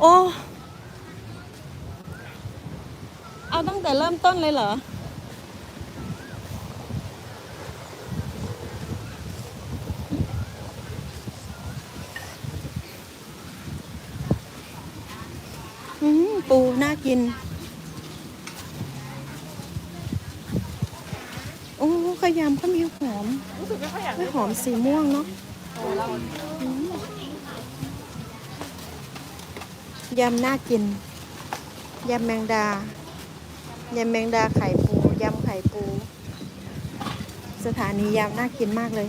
โอ้ เอาตั้งแต่เริ่มต้นเลยเหรอ อืมปูน่ากิน โอ้ขยำก็มีหอม รู้สึกไม่ค่อยอยากไม่หอมสีม่วงเนาะอืม ยำน่ากิน ยำแมงดา ยำแมงดาไข่ปู ยำไข่ปู สถานียำน่ากินมากเลย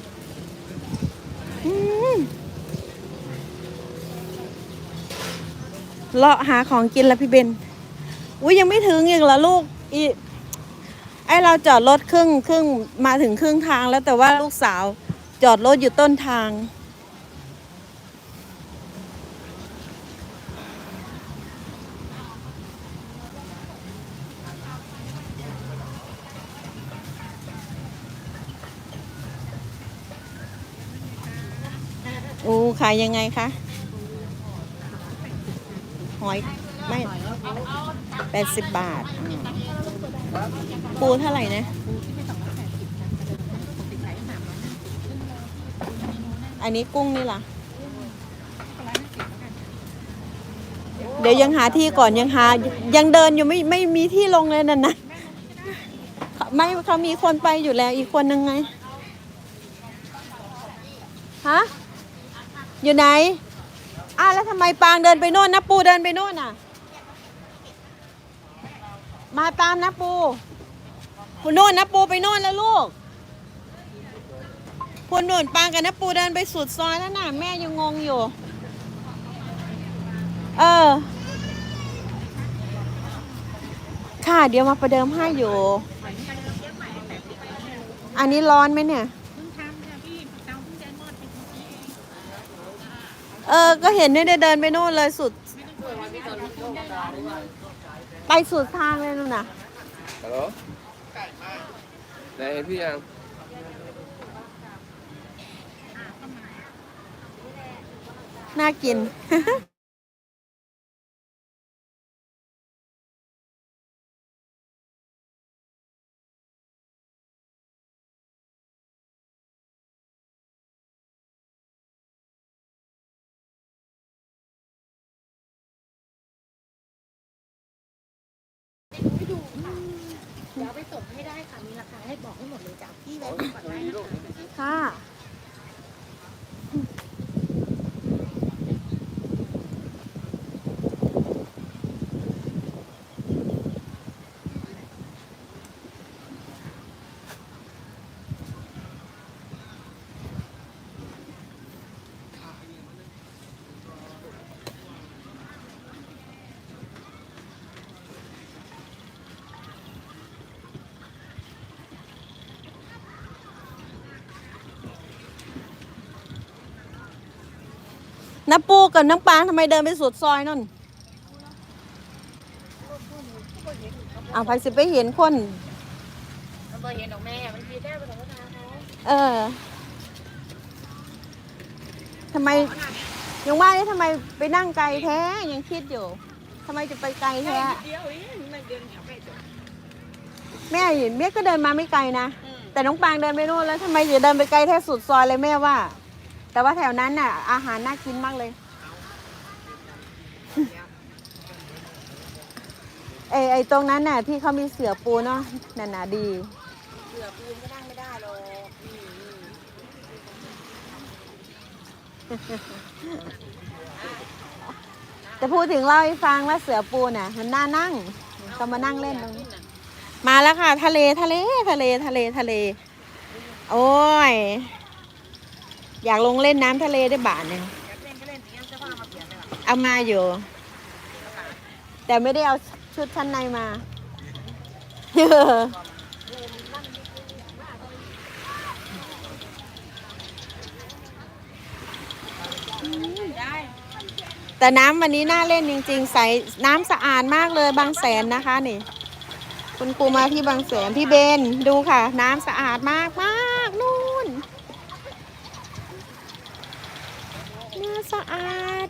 เลาะหาของกินแล้วพี่เบน อุ้ยยังไม่ถึงอีกเหรอลูก อีไอเราจอดรถครึ่งครึ่งมาถึงครึ่งทางแล้วแต่ว่าลูกสาวจอดรถอยู่ต้นทาง โอ้ขายยังไงคะ หอยไม่แปดสิบบาท ปูเท่าไหร่นะ อันนี้กุ้งนี่ล่ะ เดี๋ยวยังหาที่ก่อนยังหา ยังเดินอยู่ไม่ไม่มีที่ลงเลยนั่นนะไม่เขามีคนไปอยู่แล้วอีกคนนึงไง ฮะ อยู่ไหนอ้าวแล้วทำไมปางเดินไปโน่นนะปูเดินไปโน่นน่ะ มาตามนะปูคุณโน่นนะปูไปโน่นแล้วลูกคุณโน่นปางกับนะปูเดินไปสุดซอยแล้วน่ะแม่ยังงงอยู่ เออ ค่ะเดี๋ยวมาประเดิมให้อยู่ อันนี้ร้อนไหมเนี่ย เพิ่งทำเนี่ยพี่เตาเพิ่งจะหมดไปเมื่อกี้เอง เออ ก็เห็นเนี่ยเดินไปโน่นเลยสุด ไปสุดทางเลยนู่นน่ะ ฮัลโหลไหนเห็นพี่ยัง น่ากิน เดี๋ยวเอาไปส่งให้ได้ค่ะมีราคาให้บอกให้หมดเลยจากพี่แวะก่อนได้นะคะ ค่ะ น้ำปูกับน้ำปลางทำไมเดินไปสุดซอยนั่นเอาไปสิไปเห็นคน มันบ่เห็นดอกแม่ มันมีแค่ภาษาเขาเออทำไมยังว่าเนี่ยทำไมไปนั่งไกลแท้ยังคิดอยู่ทำไมจะไปไกลแท้เดียวเองมันเดินแถวไปจบแม่เห็นแม่ก็เดินมาไม่ไกลนะ แต่น้องปางเดินไปโน่นแล้วทำไมจะเดินไปไกลแท้สุดซอยเลยแม่ว่า แต่ว่าแถวนั้นน่ะอาหารน่ากินมากเลยไอไอตรงนั้นน่ะที่เขามีเสือปูเนาะนั่นน่ะดี เสือปูก็นั่งไม่ได้หรอกจะพูดถึงเล่าให้ฟังว่าเสือปูน่ะ มันน่านั่งก็มานั่งเล่นตรงนี้มาแล้วค่ะ ทะเลทะเลทะเลทะเลทะเล โอ้ย อยากลงเล่นน้ำทะเลได้บาทหนึ่งอยเล่นก็เล่นอย่างจะว่ามาเปลี่ยนเลยว่ะเอามาอยู่ แต่ไม่ได้เอาชุดชั้นในมา แต่น้ำวันนี้น่าเล่นจริงๆ ใสน้ำสะอาดมากเลยบางแสนนะคะนี่ คุณครูมาที่บางแสนพี่เบนดูค่ะ น้ำสะอาดมากมากนู่น สะอาด